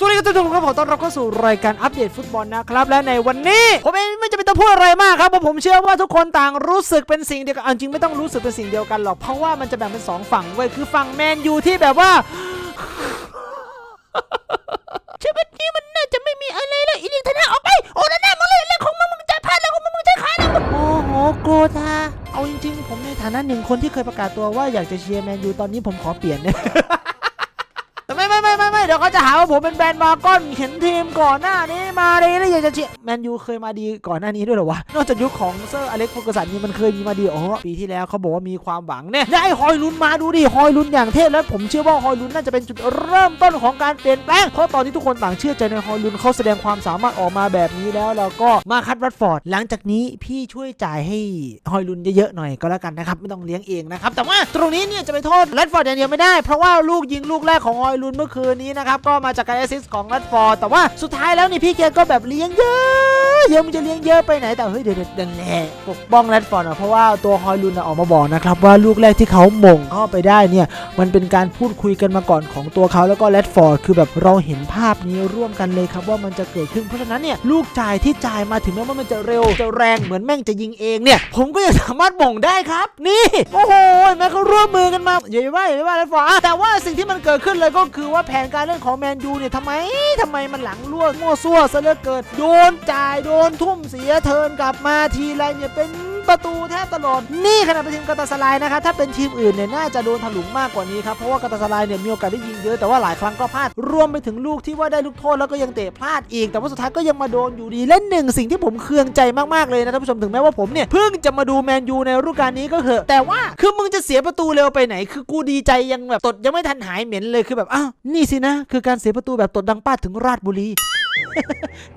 สวัสดีครับทุกท่านครับผมต้อนรับเข้าสู่รายการอัปเดตฟุตบอลนะครับ และในวันนี้ ผมเองไม่จำเป็นต้องพูดอะไรมากครับเพราะผมเชื่อว่าทุกคนต่างรู้สึกเป็นสิ่งเดียวกันเอาจริงไม่ต้องรู้สึกเป็นสิ่งเดียวกันหรอกเพราะว่ามันจะแบ่งเป็นสองฝั่งเว้ยคือฝั่งแมนยูที่แบบว่าชีวิตนี้มันน่าจะไม่มีอะไรเลยอีลิงทนาออกไปโอ้นั่นน่ะมึงเล่นเรื่องของมึงมึงใจพลาดแล้วของมึงมึงใจขาดแล้วโอ้โหโกรธาเอาจริง ๆ ผมในฐานะหนึ่งคนที่เคยประกาศตัวว่าอยากจะเชียร์แมนยูตอนนี้ผมขอเปลี่ยนเนี่ยไม่ไม่ จะหาว่าผมเป็นแบรนด์มาก้อนเห็นทีมก่อนหน้านี้มาดีแล้วอยากจะเชียร์แมนยูเคยมาดีก่อนหน้านี้ด้วยเหรอวะ นอกจากยุคของเซอร์อเล็กซ์ฟูกสันนี่มันเคยมีมาดีอ๋อปีที่แล้วเขาบอกว่ามีความหวังเนี่ยได้ฮอยลุนมาดูดิฮอยลุนอย่างเทพแล้วผมเชื่อว่าฮอยลุนน่าจะเป็นจุดเริ่มต้นของการเปลี่ยนแปลงเพราะตอนนี้ทุกคนต่างเชื่อใจในฮอยลุนเขาแสดงความสามารถออกมาแบบนี้แล้วเราก็มาคัดรัดฟอร์ดหลังจากนี้พี่ช่วยจ่ายให้ฮอยลุนเยอะๆหน่อยก็แล้วกันนะครับไม่ต้องเลี้ยงเองนะครับแต่ว่าตรงนี้เนี่ยจะไปโทษรัดฟอร์ดอย่างเดียวไม่ได้เพราะว่าลูกยิงลูกแรกของฮอยลุนเมื่อคืนนี้นะครับก็มาจากการแอสซิสต์ของรัดฟอร์แต่ว่าสุดท้ายแล้วนี่พี่แกก็แบบเลี้ยงเยอะ เยอะมันจะเลี้ยงเยอะไปไหนแต่เฮ้ยเดี๋ยวเดี๋ยวแหละปกป้องแรดฟอร์ดอะเพราะว่าตัวฮอยลุนอะออกมาบอกนะครับว่าลูกแรกที่เขาหม่งเข้าไปได้เนี่ยมันเป็นการพูดคุยกันมาก่อนของตัวเขาแล้วก็แรดฟอร์ดคือแบบเราเห็นภาพนี้ร่วมกันเลยครับว่ามันจะเกิดขึ้นเพราะฉะนั้นเนี่ยลูกจ่ายที่จ่ายมาถึงแม้ว่ามันจะเร็วจะแรงเหมือนแม่งจะยิงเองเนี่ยผมก็ยังสามารถบ่งได้ครับ นี่โอ้โหเห็นไหมเขาร่วมมือกันมาอย่าไปว่าอย่าไปว่าแรดฟอร์ดแต่ว่าสิ่งที่มันเกิดขึ้นเลยก็คือว่าแผนการเล่นของแมนยูเนี่ยทำไมทำไมมันหลังล่วงมั่วซั่วซะเหลือเกินโดนจ่ายโดนทุ่มเสียเทิร์นกลับมาทีไรเนี่ยเป็นประตูแทบตลอด นี่ขนาดเป็นทีมกาตาสลายนะครับ ถ้าเป็นทีมอื่นเนี่ยน่าจะโดนถลุงมากกว่านี้ครับ เพราะว่ากาตาสลายเนี่ยมีโอกาสได้ยิงเยอะแต่ว่าหลายครั้งก็พลาด รวมไปถึงลูกที่ว่าได้ลูกโทษแล้วก็ยังเตะพลาดอีก แต่ว่าสุดท้ายก็ยังมาโดนอยู่ดีเล่นหนึ่งสิ่งที่ผมเคืองใจมากๆเลยนะท่านผู้ชมถึงแม้ว่าผมเนี่ยเพิ่งจะมาดูแมนยูในฤดูกาลนี้ก็เถอะ แต่ว่าคือมึงจะเสียประตูเร็วไปไหน คือกูดีใจยังแบบตดยังไม่ทันหายเหม็นเลยคือแบบอ้าวนี่สินะ คือการเสียประตูแบบตดดังป้าถึงราชบุรี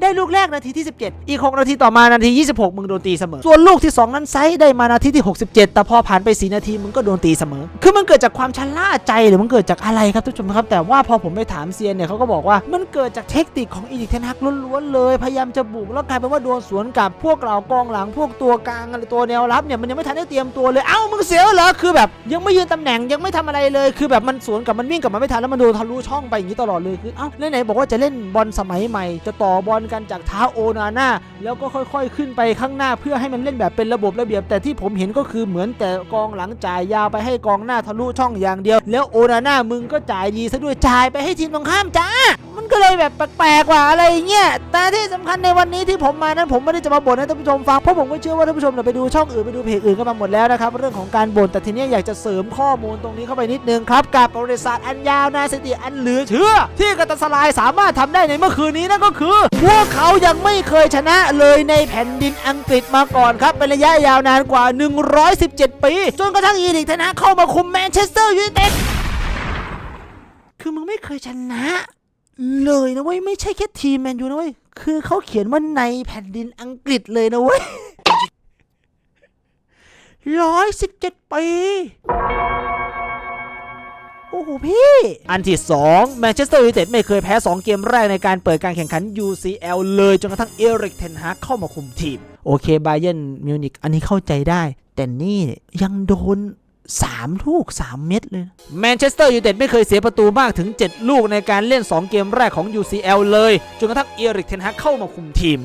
ได้ลูกแรกนาทีที่ 17 อีก 6 นาทีต่อมานาที 26 มึงโดนตีเสมอ ส่วนลูกที่ 2 นั้นไซส์ได้มานาทีที่ 67 แต่พอผ่านไป 4 นาทีมึงก็โดนตีเสมอ คือมันเกิดจากความชะล่าใจหรือมันเกิดจากอะไรครับทุกผู้ชมครับ แต่ว่าพอผมไปถามเซียนเนี่ยเขาก็บอกว่ามันเกิดจากเทคนิคของอีดิเทนฮักล้วนๆเลย พยายามจะบุกแล้วกลายเป็นว่าโดนสวนกลับพวกเรากองหลังพวกตัวกลางอะไรตัวแนวรับเนี่ยมันยังไม่ทันได้เตรียมตัวเลยเอ้ามึงเสียเหรอคือแบบยังไม่ยืนตำแหน่งยังไม่ทำอะไรเลย คือแบบมันสวนกลับมันวิ่งกับมาไม่ทันแล้วมันโดนทะลุช่องไปอย่างนี้ตลอดเลยคือเอ้าแล้วไหนบอกว่าจะเล่นบอลสมัยใหม่จะต่อบอลกันจากเท้าโอนาน่าแล้วก็ค่อยๆ ขึ้นไปข้างหน้าเพื่อให้มันเล่นแบบเป็นระบบระเบียบ แต่ที่ผมเห็นก็คือเหมือนแต่กองหลังจ่ายยาวไปให้กองหน้าทะลุช่องอย่างเดียว แล้วโอนาน่ามึงก็จ่ายดีซะด้วยจ่ายไปให้ทีมตรงข้ามจ้ามันก็เลยแบบแปลกๆว่าอะไรเงี้ยแต่ที่สำคัญในวันนี้ที่ผมมานั้นผมไม่ได้จะมาบ่นให้ท่านผู้ชมฟังเพราะผมก็เชื่อว่าท่านผู้ชมเนี่ยไปดูช่องอื่นไปดูเพจอื่นกันมาหมดแล้วนะครับเรื่องของการบ่นแต่ทีนี้อยากจะเสริมข้อมูลตรงนี้เข้าไปนิดนึงครับกับประวัติศาสตร์อันยาวนานสถิติอันเหลือเชื่อที่กาตสลายสามารถทำได้ในเมื่อคืนนี้นั่นก็คือ พวกเขายังไม่เคยชนะเลยในแผ่นดินอังกฤษมาก่อนครับ เป็นระยะยาวนานกว่า 117 ปี จนกระทั่งอีริกเทนฮาเข้ามาคุมแมนเชสเตอร์ยูไนเต็ดคือมึงไม่เคยชนะ เลยนะเว้ย ไม่ใช่แค่ทีมแมนยูนะเว้ย คือเขาเขียนว่าในแผ่นดินอังกฤษเลยนะเว้ยร้อยสิบเจ็ดปี โอ้โหพี่ อันที่2แมนเชสเตอร์ยูไนเต็ดไม่เคยแพ้ 2 เกมแรกในการเปิดการแข่งขัน UCL เลยจนกระทั่งเอริกเทนฮากเข้ามาคุมทีม โอเคบาเยนมิวนิกอันนี้เข้าใจได้ แต่นี่ยังโดน3ลูก 3 เม็ดเลยแมนเชสเตอร์ยูไนเต็ดไม่เคยเสียประตูมากถึง 7 ลูกในการเล่น 2 เกมแรกของ UCL เลยจนกระทั่งเอริกเทนฮากเข้ามาคุมทีม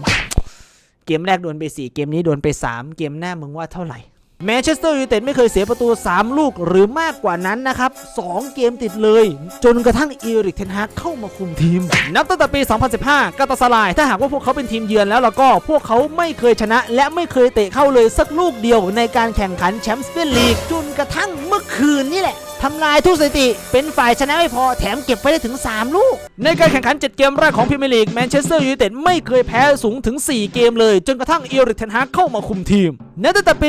เกมแรกโดนไป 4 เกมนี้โดนไป 3 เกมหน้ามึงว่าเท่าไหร่ แมนเชสเตอร์ยูไนเต็ดไม่เคยเสียประตู 3 ลูกหรือมากกว่านั้นนะครับ 2 เกมติดเลย จนกระทั่งอีริกเทนฮากเข้ามาคุมทีม นับตั้งแต่ปี 2015 กาตาสลาย ถ้าหากว่าพวกเขาเป็นทีมเยือนแล้วแล้วก็พวกเขาไม่เคยชนะ และไม่เคยเตะเข้าเลยสักลูกเดียวในการแข่งขันแชมเปี้ยนลีกจนกระทั่งเมื่อคืนนี่แหละทำลายทุกสถิติ เป็นฝ่ายชนะไม่พอแถมเก็บไปได้ถึง 3 ลูก ในการแข่งขัน 7 เกมแรกของพรีเมียร์ลีกแมนเชสเตอร์ยูไนเต็ดไม่เคยแพ้สูงถึง 4 เกมเลย จนกระทั่งเอริกเทนฮากเข้ามาคุมทีมนับตั้งแต่ปี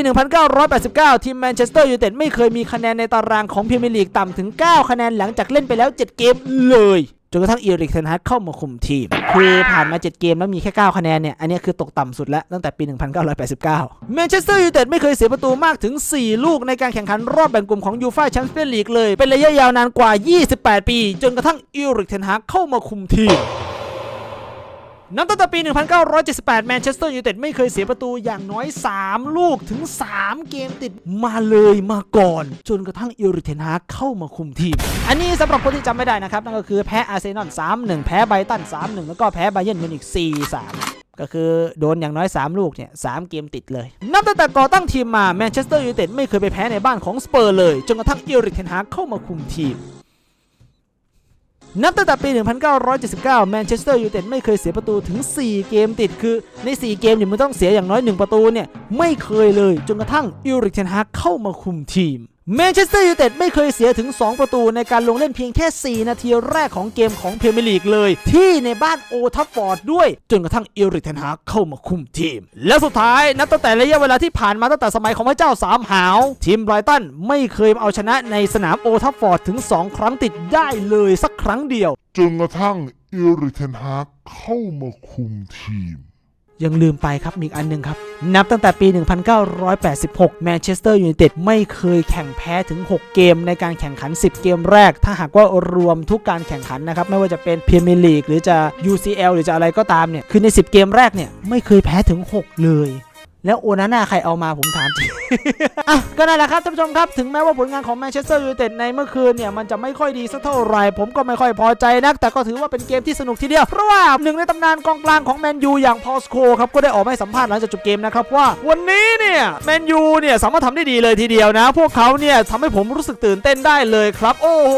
1989 ทีมแมนเชสเตอร์ยูไนเต็ดไม่เคยมีคะแนนในตารางของพรีเมียร์ลีกต่ำถึง 9 คะแนนหลังจากเล่นไปแล้ว 7 เกมเลย จนกระทั่งเอริกเทนฮากเข้ามาคุมทีม คือผ่านมา 7 เกมแล้วมีแค่ 9 คะแนนเนี่ย อันนี้คือตกต่ำสุดแล้ว ตั้งแต่ปี 1989 แมนเชสเตอร์ยูไนเต็ดไม่เคยเสียประตูมากถึง 4 ลูกในการแข่งขันรอบแบ่งกลุ่มของยูฟ่าแชมเปี้ยนลีกเลย เป็นระยะยาวนานกว่า 28 ปี จนกระทั่งเอริกเทนฮากเข้ามาคุมทีม นับตั้งแต่ปี 1978 แมนเชสเตอร์ยูไนเต็ดไม่เคยเสียประตูอย่างน้อย 3 ลูกถึง 3 เกมติดมาเลยมาก่อน จนกระทั่งเอริเทนฮาเข้ามาคุมทีม อันนี้สำหรับคนที่จำไม่ได้นะครับ นั่นก็คือแพ้อาร์เซนอล 3-1 แพ้ไบรตัน 3-1 แล้วก็แพ้ไบเยนมิวนิก 4-3ก็คือโดนอย่างน้อย 3 ลูกเนี่ยสเกมติดเลย นับตั้งแต่ก่อตั้งทีมมาแมนเชสเตอร์ยูไนเต็ดไม่เคยไปแพ้ในบ้านของสเปอร์เลย จนกระทั่งเอริเทนฮาเข้ามาคุมทีม นับตั้งแต่ปี 1979 แมนเชสเตอร์ยูไนเต็ดไม่เคยเสียประตูถึง 4 เกมติดคือใน 4 เกมเนี่ยมันต้องเสียอย่างน้อย 1 ประตูเนี่ยไม่เคยเลยจนกระทั่งอิริกเทนฮากเข้ามาคุมทีม แมนเชสเตอร์ยูไนเต็ดไม่เคยเสียถึง 2 ประตูในการลงเล่นเพียงแค่ 4 นาทีแรกของเกมของเพรเมียร์ลีกเลย ที่ในบ้านโอทัฟฟอร์ดด้วย จนกระทั่งอิริกเทนฮาเข้ามาคุมทีม และสุดท้ายนับตั้งแต่ระยะเวลาที่ผ่านมาตั้งแต่สมัยของพระเจ้าสามหาว ทีมไบรตันไม่เคยเอาชนะในสนามโอทัฟฟอร์ดถึง 2 ครั้งติดได้เลยสักครั้งเดียว จนกระทั่งอิริเทนฮาเข้ามาคุมทีม ยังลืมไปครับมีอีกอันหนึ่งครับ นับตั้งแต่ปี 1986 แมนเชสเตอร์ยูไนเต็ดไม่เคยแข่งแพ้ถึง 6 เกมในการแข่งขัน 10 เกมแรก ถ้าหากว่ารวมทุกการแข่งขันนะครับ ไม่ว่าจะเป็นพรีเมียร์ลีกหรือจะ UCL หรือจะอะไรก็ตามเนี่ย คือใน 10 เกมแรกเนี่ย ไม่เคยแพ้ถึง 6 เลย แล้วโอนาน่าใครเอามาผมถามจริง อะก็นั่นแหละครับท่านผู้ชมครับ ถึงแม้ว่าผลงานของแมนเชสเตอร์ยูไนเต็ดในเมื่อคืนเนี่ย มันจะไม่ค่อยดีสักเท่าไหร่ผมก็ไม่ค่อยพอใจนัก แต่ก็ถือว่าเป็นเกมที่สนุกทีเดียว เพราะว่าหนึ่งในตำนานกองกลางของแมนยูอย่างพอลสโคครับ ก็ได้ออกมาให้สัมภาษณ์หลังจากจบเกมนะครับว่า วันนี้เนี่ยแมนยูเนี่ยสามารถทำได้ดีเลยทีเดียวนะ พวกเขาเนี่ยทำให้ผมรู้สึกตื่นเต้นได้เลยครับ โอ้โห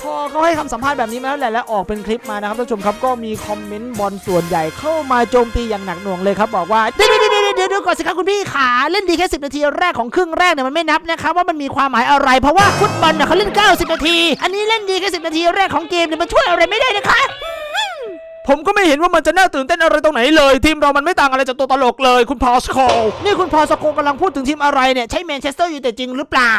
พอเขาให้คำสัมภาษณ์แบบนี้มาแล้วแหละและออกเป็นคลิปมานะครับท่านผู้ชมครับก็มีคอมเมนต์บอลส่วนใหญ่เข้ามาโจมตีอย่างหนักหน่วงเลยครับบอกว่าเดี๋ยวเดี๋ยวเดี๋ยวเดี๋ยวเดี๋ยวก่อนสิครับคุณพี่ขาเล่นดีแค่ 10 นาทีแรกของครึ่งแรกเนี่ยมันไม่นับนะครับว่ามันมีความหมายอะไร เพราะว่าฟุตบอลเนี่ยเขาเล่น 90 นาที อันนี้เล่นดีแค่ 10 นาทีแรกของเกมเนี่ยมันช่วยอะไรไม่ได้นะคะ ผมก็ไม่เห็นว่ามันจะน่าตื่นเต้นอะไรตรงไหนเลย ทีมเรามันไม่ต่างอะไรจากตัวตลกเลยคุณพอสโคนี่คุณพอสโคกำลังพูดถึงทีมอะไรเนี่ย ใช่แมนเชสเตอร์ยูไนเต็ดจริงหรือเปล่า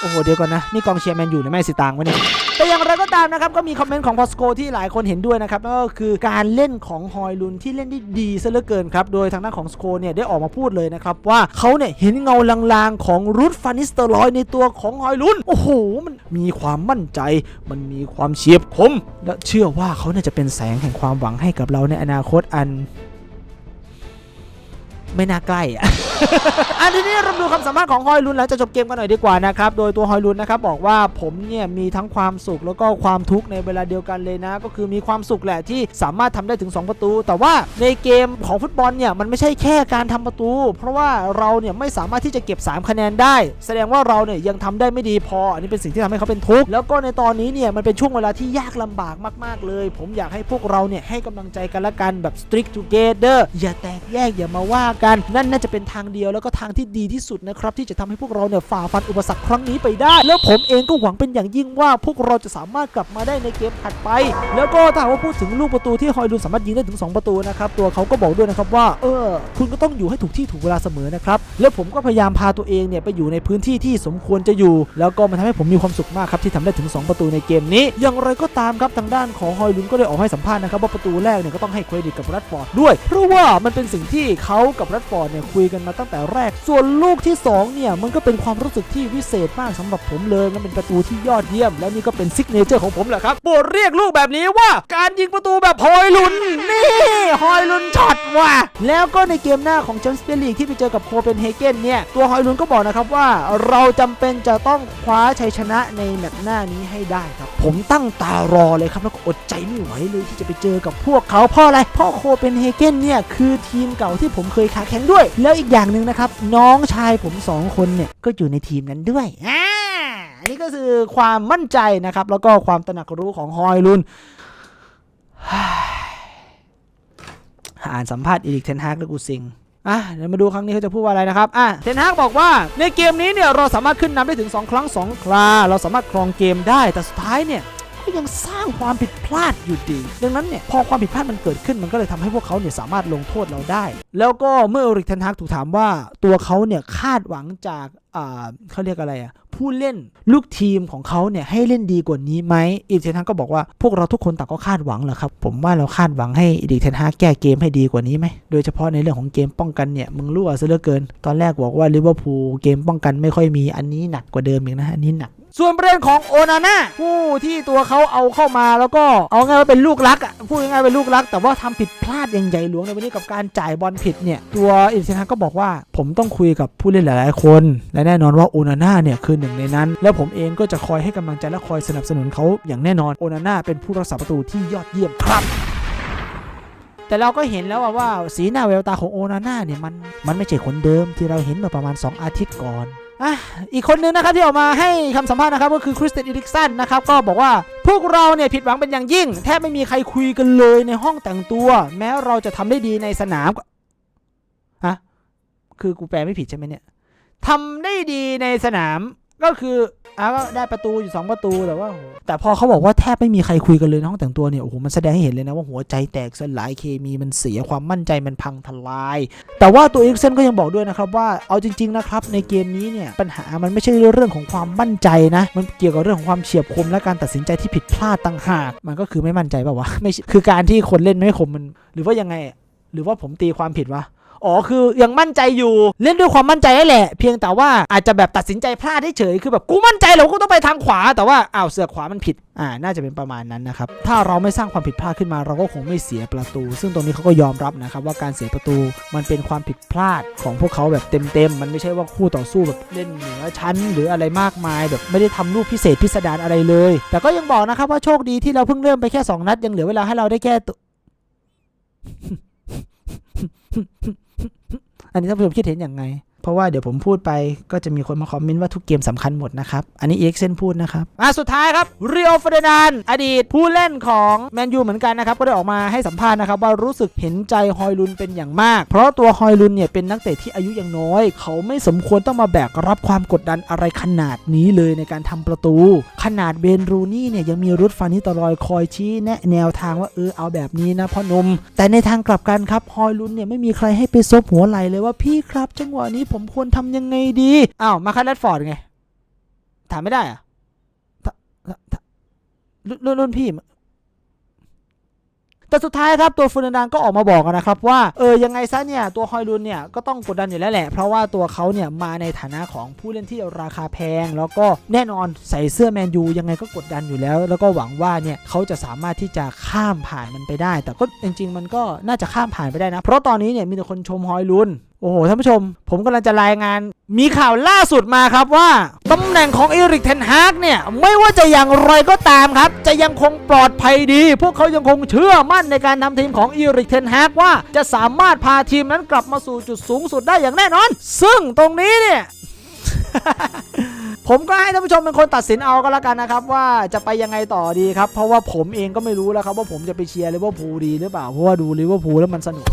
โอ้โห เดี๋ยวก่อนนะ นี่กองเชียร์แมนยูหรือไม่สิตางวะเนี่ยแต่อย่างไรก็ตามนะครับ ก็มีคอมเมนต์ของพอสโคที่หลายคนเห็นด้วยนะครับนั่นก็คือการเล่นของฮอยลุนที่เล่นได้ดีซะเหลือเกินครับโดยทางด้านของสโคเนี่ยได้ออกมาพูดเลยนะครับว่าเขาเนี่ยเห็นเงาลางๆของรูทฟานิสเตอร์ลอยในตัวของฮอยลุนโอ้โหมันมีความมั่นใจ มันมีความเฉียบคมและเชื่อว่าเขาเนี่ยจะเป็นแสงแห่งความหวังให้กับเราในอนาคตอัน ไม่น่าใกล้อะอันทีนี้เราดูคำสัมาษณ์ของฮอยลุนแล้วจะจบเกมกันหน่อยดีกว่านะครับ โดยตัวฮอยลุนนะครับบอกว่าผมเนี่ยมีทั้งความสุขแล้วก็ความทุกข์ในเวลาเดียวกันเลยนะ ก็คือมีความสุขแหละที่สามารถทำได้ถึง 2 ประตู แต่ว่าในเกมของฟุตบอลเนี่ยมันไม่ใช่แค่การทำประตู เพราะว่าเราเนี่ยไม่สามารถที่จะเก็บ 3 คะแนนได้ แสดงว่าเราเนี่ยยังทำได้ไม่ดีพอ อันนี้เป็นสิ่งที่ทำให้เขาเป็นทุกข์แล้วก็ในตอนนี้เนี่ยมันเป็นช่วงเวลาที่ยากลำบากมาก ๆ เลย ผมอยากให้พวกเราเนี่ยให้กำลังใจกันละกันแบบ strict together อย่าแตกแยกอย่ามาว่ากันนั่นน่าจะเป็นทางเดียวแล้วก็ทางที่ดีที่สุดนะครับที่จะทำให้พวกเราเนี่ยฝ่าฟันอุปสรรคครั้งนี้ไปได้ แล้วผมเองก็หวังเป็นอย่างยิ่งว่าพวกเราจะสามารถกลับมาได้ในเกมถัดไป แล้วก็ถ้าว่าพูดถึงลูกประตูที่ฮอยลุนสามารถยิงได้ถึง 2 ประตูนะครับตัวเขาก็บอกด้วยนะครับว่าเออคุณก็ต้องอยู่ให้ถูกที่ถูกเวลาเสมอนะครับแล้วผมก็พยายามพาตัวเองเนี่ยไปอยู่ในพื้นที่ที่สมควรจะอยู่ แล้วก็มันทำให้ผมมีความสุขมากครับที่ทำได้ถึง 2 ประตูในเกมนี้ อย่างไรก็ตามครับทางด้านของฮอยลุนก็ได้ออกให้สัมภาษณ์นะครับว่าประตูแรกเนี่ยก็ต้องให้เครดิตกับรัดฟอร์ดด้วย เพราะว่ามันเป็นสิ่งที่เขากับรัดฟอร์ดเนี่ยคุยกันมาตั้งแต่แรก ส่วนลูกที่สองเนี่ยมันก็เป็นความรู้สึกที่วิเศษมากสำหรับผมเลยมันเป็นประตูที่ยอดเยี่ยม และนี่ก็เป็นซิกเนเจอร์ของผมแหละครับโปรดเรียกลูกแบบนี้ว่า การยิงประตูแบบฮอยลุนนี่ฮอยลุนช็อตว่ะแล้วก็ในเกมหน้าของแชมเปี้ยนลีกที่ไปเจอกับโคเปนเฮเกนเนี่ยตัวฮอยลุนก็บอกนะครับว่าเราจำเป็นจะต้องคว้าชัยชนะในแมตช์หน้านี้ให้ได้ครับ ผมตั้งตารอเลยครับแล้วก็อดใจไม่ไหวเลยที่จะไปเจอกับพวกเขาเพราะอะไรเพราะโคเปนเฮเกนเนี่ยคือทีมเก่าที่ผมเคยขาแข่งด้วย แล้วอีกอย่างหนึ่งนะครับ น้องชายผมสองคนเนี่ยก็อยู่ในทีมนั้นด้วยอ่าอันนี้ก็คือความมั่นใจนะครับ แล้วก็ความตระหนักรู้ของฮอยลุนอ่านสัมภาษณ์อีริกเทนฮากแล้วกูซิงอะเดี๋ยวมาดูครั้งนี้เขาจะพูดว่าอะไรนะครับอะเทนฮากบอกว่าในเกมนี้เนี่ยเราสามารถขึ้นนำได้ถึง 2 ครั้ง 2 ครา เราสามารถครองเกมได้แต่สุดท้ายเนี่ย ก็ยังสร้างความผิดพลาดอยู่ดี ดังนั้นเนี่ยพอความผิดพลาดมันเกิดขึ้นมันก็เลยทำให้พวกเขาเนี่ยสามารถลงโทษเราได้ แล้วก็เมื่อเอริกเทนฮากถูกถามว่าตัวเขาเนี่ยคาดหวังจากเขาเรียกอะไรอะผู้เล่นลูกทีมของเขาเนี่ยให้เล่นดีกว่านี้ไหมอีกเทนฮากก็บอกว่าพวกเราทุกคนต่างก็คาดหวังแหละครับ ผมว่าเราคาดหวังให้อีกเทนฮากแก้เกมให้ดีกว่านี้ไหมโดยเฉพาะในเรื่องของเกมป้องกันเนี่ยมึงรั่วซะเหลือเกิน ตอนแรกบอกว่าลิเวอร์พูลเกมป้องกันไม่ค่อยมีอันนี้หนักกว่าเดิมอีกนะอันนี้หนัก ส่วนประเด็นของโอนาน่าผู้ที่ตัวเขาเอาเข้ามาแล้วก็เอาง่ายว่าเป็นลูกรักอะพูดง่ายๆเป็นลูกรัก แต่ว่าทำผิดพลาดอย่างใหญ่หลวงในวันนี้กับการจ่ายบอลผิดเนี่ย ตัวอินเซนฮักก็บอกว่าผมต้องคุยกับผู้เล่นหลายๆคน และแน่นอนว่าโอนาน่าเนี่ยคือหนึ่งในนั้น แล้วผมเองก็จะคอยให้กำลังใจและคอยสนับสนุนเขาอย่างแน่นอนโอนาน่าเป็นผู้รักษาประตูที่ยอดเยี่ยมครับแต่เราก็เห็นแล้วว่าสีหน้าแววตาของโอนาน่าเนี่ยมันมันไม่ใช่คนเดิมที่เราเห็นเมื่อประมาณ 2 อาทิตย์ก่อน อะอีกคนนึงนะครับที่ออกมาให้คำสัมภาษณ์นะครับก็คือคริสเตนอีริกสันนะครับก็บอกว่าพวกเราเนี่ยผิดหวังเป็นอย่างยิ่ง แทบไม่มีใครคุยกันเลยในห้องแต่งตัว แม้เราจะทำได้ดีในสนามฮะคือกูแปลไม่ผิดใช่ไหมเนี่ยทำได้ดีในสนามก็คือ อะก็ได้ประตูอยู่สองประตูแต่ว่า แต่พอเขาบอกว่าแทบไม่มีใครคุยกันเลยในห้องแต่งตัวเนี่ยโอ้โหมันแสดงให้เห็นเลยนะว่าหัวใจแตกสลายเคมีมันเสียความมั่นใจมันพังทลาย แต่ว่าตัวเอ็กเซนก็ยังบอกด้วยนะครับว่าเอาจริง ๆนะครับ ในเกมนี้เนี่ยปัญหามันไม่ใช่เรื่องของความมั่นใจนะ มันเกี่ยวกับเรื่องของความเฉียบคมและการตัดสินใจที่ผิดพลาดต่างหาก มันก็คือไม่มั่นใจป่าวะไม่ใช่คือการที่คนเล่นไม่คมมัน หรือว่ายังไง หรือว่าผมตีความผิดวะ อ๋อคือยังมั่นใจอยู่ เล่นด้วยความมั่นใจแหละ เพียงแต่ว่าอาจจะแบบตัดสินใจพลาดเฉยคือแบบกูมั่นใจเหรอกูต้องไปทางขวา แต่ว่าอ้าวเสือขวามันผิดอ่าน่าจะเป็นประมาณนั้นนะครับถ้าเราไม่สร้างความผิดพลาดขึ้นมา เราก็คงไม่เสียประตู ซึ่งตรงนี้เขาก็ยอมรับนะครับว่าการเสียประตูมันเป็นความผิดพลาดของพวกเขาแบบเต็มๆมันไม่ใช่ว่าคู่ต่อสู้แบบเล่นเหนือชั้น หรืออะไรมากมาย แบบไม่ได้ทำลูกพิเศษพิสดารอะไรเลย แต่ก็ยังบอกนะครับว่าโชคดีที่เราเพิ่งเริ่มไปแค่สองนัดยังเหลือเวลาให้เราได้แก้ตัว อันนี้ท่านผู้ชมคิดเห็นอย่างไง เพราะว่าเดี๋ยวผมพูดไปก็จะมีคนมาคอมเมนต์ว่าทุกเกมสำคัญหมดนะครับ อันนี้เอ็กเซนพูดนะครับอะสุดท้ายครับเรียลเฟเดนานอดีตผู้เล่นของแมนยูเหมือนกันนะครับ ก็ได้ออกมาให้สัมภาษณ์นะครับ ว่ารู้สึกเห็นใจฮอยลุนเป็นอย่างมาก เพราะตัวฮอยลุนเนี่ยเป็นนักเตะที่อายุยังน้อย เขาไม่สมควรต้องมาแบกรับความกดดันอะไรขนาดนี้เลยในการทำประตู ขนาดเบนรูนี่เนี่ยยังมีรุดฟานิตรอยคอยชี้แนะแนวทางว่าเออเอาแบบนี้นะพ่อนม แต่ในทางกลับกันครับฮอยลุนเนี่ยไม่มีใครให้ไปซบหัวไหลเลยว่าพี่ครับจังหวะนี้ผมควรทำยังไงดี อ้าวมาคัสแรดฟอร์ดไง ถามไม่ได้อะรุ่นรุ่นพี่แต่สุดท้ายครับตัวฟูนันดังก็ออกมาบอกนะครับว่าเออยังไงซะเนี่ยตัวฮอยลุนเนี่ยก็ต้องกดดันอยู่แล้วแหละ เพราะว่าตัวเขาเนี่ยมาในฐานะของผู้เล่นที่ราคาแพง แล้วก็แน่นอนใส่เสื้อแมนยูยังไงก็กดดันอยู่แล้ว แล้วก็หวังว่าเนี่ยเขาจะสามารถที่จะข้ามผ่านมันไปได้ แต่ก็จริง ๆ มันก็น่าจะข้ามผ่านไปได้นะ เพราะตอนนี้เนี่ยมีแต่คนชมฮอยลุน โอ้โหท่านผู้ชม ผมกำลังจะรายงาน มีข่าวล่าสุดมาครับว่าตำแหน่งของเอริกเทนฮากเนี่ย ไม่ว่าจะอย่างไรก็ตามครับ จะยังคงปลอดภัยดี พวกเขายังคงเชื่อมั่นในการทำทีมของเอริกเทนฮากว่าจะสามารถพาทีมนั้นกลับมาสู่จุดสูงสุดได้อย่างแน่นอน ซึ่งตรงนี้เนี่ยผมก็ให้ท่านผู้ชมเป็นคนตัดสินเอาก็แล้วกันนะครับ ว่าจะไปยังไงต่อดีครับ เพราะว่าผมเองก็ไม่รู้แล้วครับว่าผมจะไปเชียร์ลิเวอร์พูลดีหรือเปล่าเพราะว่าดูลิเวอร์พูลแล้วมันสนุก